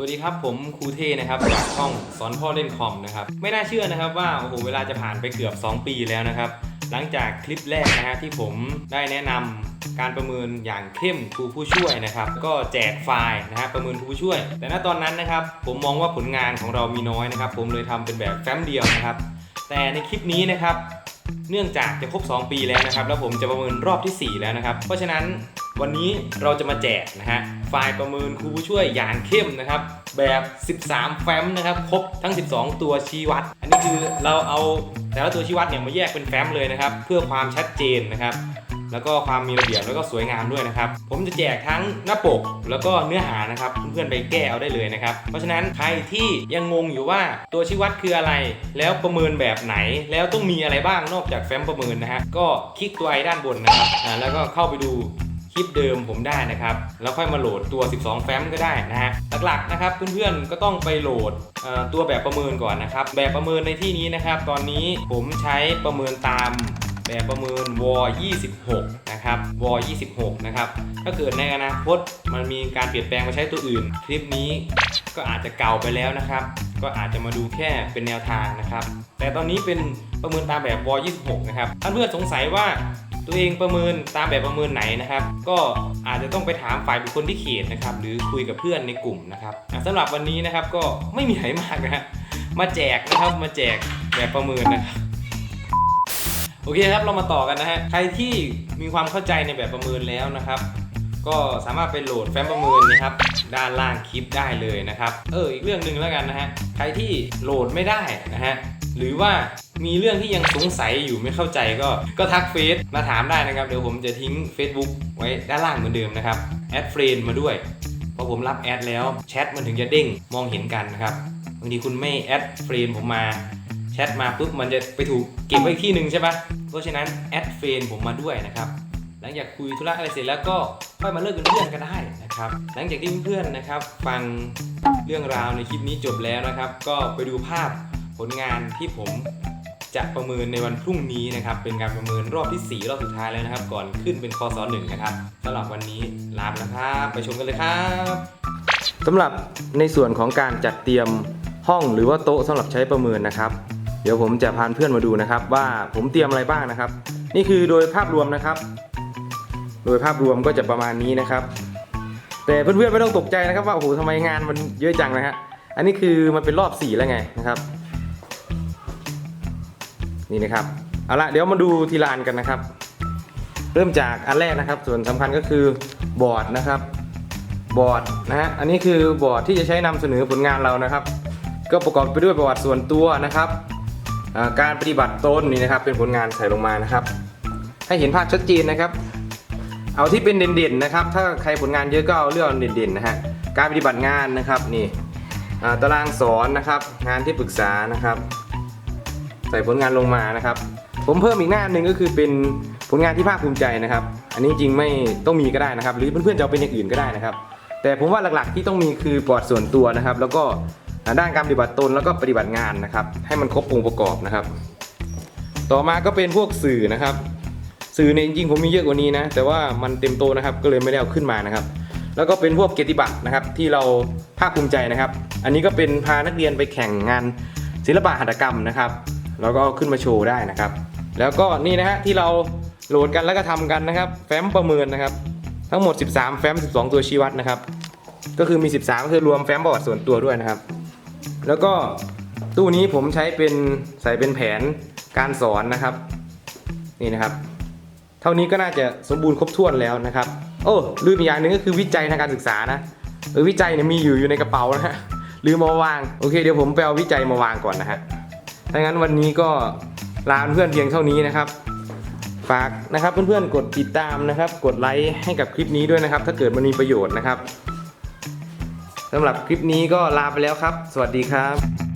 สวัสดีครับผมครูเทนะครับจากช่องสอนพ่อเล่นคอมนะครับไม่น่าเชื่อนะครับว่าโอ้โหเวลาจะผ่านไปเกือบ 2 ปีแล้วนะครับหลังจากคลิปแรกนะฮะที่ผมได้แนะนำการประเมินอย่างเข้มครูผู้ช่วยนะครับก็แจกไฟล์นะฮะประเมินครูผู้ช่วย แต่ณตอนนั้นนะครับผมมองว่าผลงานของเรามีน้อยนะครับผมเลยทำเป็นแบบแฟ้มเดียวนะครับแต่ในคลิปนี้นะครับ เนื่องจากจะครบ 2 ปีแล้วนะครับ แล้วผมจะประเมินรอบทีสี่ 4 แล้วนะครับ เพราะฉะนั้นวันนี้เราจะมาแจกนะฮะไฟล์ประเมินครูผู้ช่วยอย่างเข้มนะครับ แบบ 13 แฟ้มนะครับ ครบทั้ง 12 ตัวชี้วัด อันนี้คือเราเอาแต่ละตัวชี้วัดเนี่ยมาแยกเป็นแฟ้มเลยนะครับ เพื่อความชัดเจนนะครับ แล้วก็ความมีระเบียบแล้วก็สวยงามด้วยนะครับ ผมจะแจกทั้งหน้าปกแล้วก็เนื้อหานะครับเพื่อนๆไปแก้เอาได้เลยนะครับ เพราะฉะนั้นใครที่ยังงงอยู่ว่าตัวชี้วัดคืออะไร แล้วประเมินแบบไหน แล้วต้องมีอะไรบ้างนอกจากแฟ้มประเมินนะฮะก็คลิกตัวไอด้านบนนะครับอ่าแล้วก็เข้าไปดูคลิปเดิมผมได้นะครับ แล้วค่อยมาโหลดตัว 12 แฟ้มก็ได้นะฮะ หลักๆนะครับเพื่อนๆ ก็ต้องไปโหลดตัวแบบประเมินก่อนนะครับ แบบประเมินในที่นี้นะครับ ตอนนี้ผมใช้ประเมินตาม แบบประเมินวอ26 นะครับวอ26 นะครับ ถ้าเกิดในอนาคตมันมีการเปลี่ยนแปลงมาใช้ตัวอื่น คลิปนี้ก็อาจจะเก่าไปแล้วนะครับ ก็อาจจะมาดูแค่เป็นแนวทางนะครับ แต่ตอนนี้เป็นประเมินตามแบบวอ26 นะครับท่านเพื่อนสงสัยว่าตัวเองประเมินตามแบบประเมินไหนนะครับ ก็อาจจะต้องไปถามฝ่ายบุคคลที่เขตนะครับ หรือคุยกับเพื่อนในกลุ่มนะครับสำหรับวันนี้นะครับก็ไม่มีอะไรมากนะฮะมาแจกนะครับมาแจกแบบประเมินนะครับ โอเคครับเรามาต่อกันนะฮะใครที่มีความเข้าใจในแบบประเมินแล้วนะครับ ก็สามารถไปโหลดแฟ้มประเมินนะครับ ด้านล่างคลิปได้เลยนะครับ เอออีกเรื่องหนึ่งแล้วกันนะฮะใครที่โหลดไม่ได้นะฮะหรือว่ามีเรื่องที่ยังสงสัยอยู่ไม่เข้าใจก็ก็ทักเฟซมาถามได้นะครับ เดี๋ยวผมจะทิ้ง Facebook ไว้ด้านล่างเหมือนเดิมนะครับแอดเฟรนมาด้วยพอผมรับแอดแล้วแชทมันถึงจะเด้งมองเห็นกันนะครับบางทีคุณไม่แอดเฟรนผมมาแชทมาปุ๊บมันจะไปถูกเก็บไว้ที่หนึ่งใช่ปะ เพราะฉะนั้นแอดเฟนผมมาด้วยนะครับหลังจากคุยธุระอะไรเสร็จแล้วก็ค่อยมาเลิกเป็นเพื่อนกันได้นะครับ หลังจากที่เพื่อนๆนะครับ ฟังเรื่องราวในคลิปนี้จบแล้วนะครับ ก็ไปดูภาพผลงานที่ผมจะประเมินในวันพรุ่งนี้นะครับ เป็นการประเมินรอบที่ 4 รอบสุดท้ายแล้วนะครับ ก่อนขึ้นเป็นคอสอหนึ่งนะครับสำหรับวันนี้ลาไปแล้วครับ ไปชมกันเลยครับสำหรับในส่วนของการจัดเตรียมห้องหรือว่าโต๊ะสำหรับใช้ประเมินนะครับ เดี๋ยวผมจะพาเพื่อนมาดูนะครับ ว่าผมเตรียมอะไรบ้างนะครับ นี่คือโดยภาพรวมนะครับ โดยภาพรวมก็จะประมาณนี้นะครับ แต่เพื่อนๆไม่ต้องตกใจนะครับ ว่าโอ้โหทำไมงานมันเยอะจังนะฮะอันนี้คือมันเป็นรอบสี่แล้วไงนะครับ นี่นะครับเอาละเดี๋ยวมาดูทีละอันกันนะครับ เริ่มจากอันแรกนะครับ ส่วนสำคัญก็คือบอร์ดนะครับบอร์ดนะฮะอันนี้คือบอร์ดที่จะใช้นำเสนอผลงานเรานะครับ ก็ประกอบไปด้วยประวัติส่วนตัวนะครับ การปฏิบัติตนนี่นะครับเป็นผลงานใส่ลงมานะครับ ให้เห็นภาพชัดเจนนะครับ เอาที่เป็นเด่นๆนะครับ ถ้าใครผลงานเยอะก็เอาเรื่องเด่นๆนะฮะการปฏิบัติงานนะครับนี่ตารางสอนนะครับงานที่ปรึกษานะครับ ใส่ผลงานลงมานะครับ ผมเพิ่มอีกหน้าหนึ่งก็คือเป็นผลงานที่ภาคภูมิใจนะครับ อันนี้จริงไม่ต้องมีก็ได้นะครับ หรือเพื่อนๆจะเอาเป็นอย่างอื่นก็ได้นะครับ แต่ผมว่าหลักๆที่ต้องมีคือปลอดส่วนตัวนะครับ แล้วก็ ด้านการปฏิบัติตนแล้วก็ปฏิบัติงานนะครับ ให้มันครบองค์ประกอบนะครับ ต่อมาก็เป็นพวกสื่อนะครับ สื่อเนี่ยจริงผมมีเยอะกว่านี้นะ แต่ว่ามันเต็มโตนะครับก็เลยไม่ได้เอาขึ้นมานะครับ แล้วก็เป็นพวกเกียรติบัตรนะครับ ที่เราภาคภูมิใจนะครับ อันนี้ก็เป็นพานักเรียนไปแข่งงานศิลปะหัตถกรรมนะครับแล้วก็ขึ้นมาโชว์ได้นะครับ แล้วก็นี่นะฮะที่เราโหลดกันแล้วก็ทำกันนะครับ แฟ้มประเมินนะครับ ทั้งหมด 13 แฟ้ม 12 ตัวชี้วัดนะครับ ก็คือมี 13ก็คือรวมแฟ้มประวัติส่วนตัวด้วยนะครับ แล้วก็ตู้นี้ผมใช้เป็นใส่เป็นแผนการสอนนะครับ นี่นะครับ เท่านี้ก็น่าจะสมบูรณ์ครบถ้วนแล้วนะครับ โอ้ลืมอีกอย่างหนึ่งก็คือวิจัยทางการศึกษานะเออวิจัยเนี่ยมีอยู่อยู่ในกระเป๋านะฮะลืมมาวางโอเคเดี๋ยวผมไปเอาวิจัยมาวางก่อนนะฮะถ้างั้นวันนี้ก็ลาเพื่อนเพียงเท่านี้นะครับ ฝากนะครับเพื่อนๆกดติดตามนะครับ กดไลค์ให้กับคลิปนี้ด้วยนะครับ ถ้าเกิดมันมีประโยชน์นะครับ สำหรับคลิปนี้ก็ลาไปแล้วครับ สวัสดีครับ